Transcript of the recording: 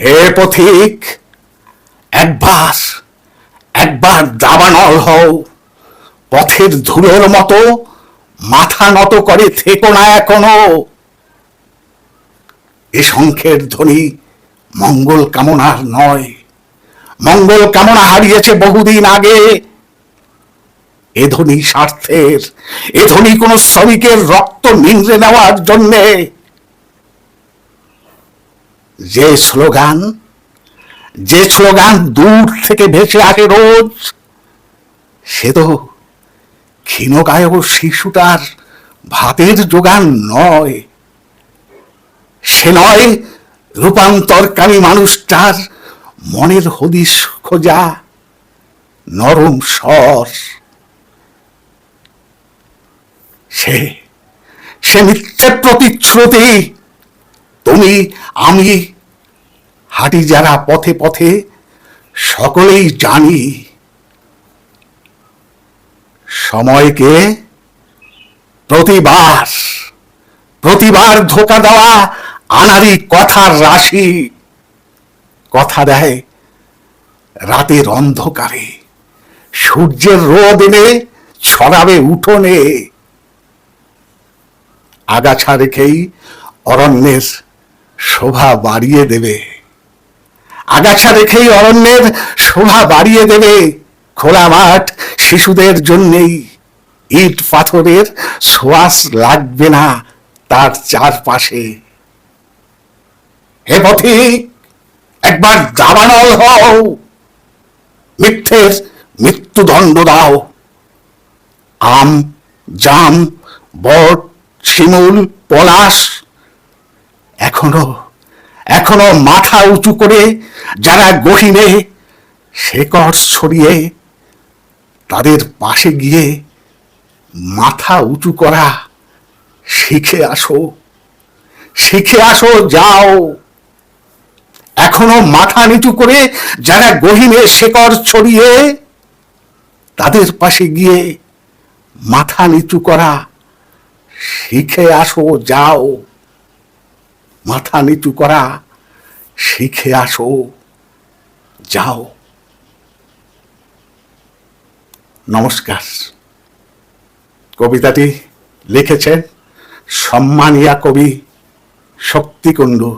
হে পথিক, একবার একবার দাবানল হও। পথের ধুলোর মতো মাথা নত করে থেকো না এখনও। এ শঙ্খের ধ্বনি মঙ্গল কামনার নয়। মঙ্গল কামনা হারিয়েছে বহুদিন আগে। এ ধ্বনি স্বার্থের, এ ধ্বনি কোনো শ্রমিকের রক্ত নিংড়ে নেওয়ার জন্যে। যে স্লোগান যে স্লোগান দূর থেকে ভেসে আসে রোজ, সে তো ক্ষীণকায় শিশুটার ভাতের যোগান নয়। সে নয় রূপান্তরকামী মানুষটার মনের হদিশ খোঁজা, নরম স্বর। সে সে মিথ্যে প্রতিশ্রুতি তুমি, আমি, হাঁটি যারা পথে পথে, সকলেই জানি সময়কে প্রতিবার প্রতিবার ধোকা দেওয়া আনারি কথার রাশি। কথা দেয় রাতের অন্ধকারে, সূর্যের রোদ এনে ছড়াবে উঠোনে। আগাছা রেখেই অরণ্যের শোভা বাড়িয়ে দেবে। আগাছা রেখেই অরণ্যের শোভা বাড়িয়ে দেবে। খোলা মাঠ শিশুদের জন্যেই। ইট পাথরের সোয়াস লাগবে না তার চারপাশে। হে পথিক, একবার দাবানল হও। মিথ্যের মৃত্যুদণ্ড দাও। আম, জাম, বট, শিমুল, পলাশ এখনও এখনও মাথা উঁচু করে যারা গহিনে শেকড় ছড়িয়ে তাদের পাশে গিয়ে মাথা উঁচু করা শিখে আসো শিখে আসো, যাও। এখনও মাথা নিচু করে যারা গহিনে শেকড় ছড়িয়ে তাদের পাশে গিয়ে মাথা নিচু করা শিখে আসো, যাও। মাথা নিচু করা শিখে আসো যাও। নমস্কার। কবিতাটি লিখেছেন সম্মানিয়া কবি শক্তিকুণ্ডু।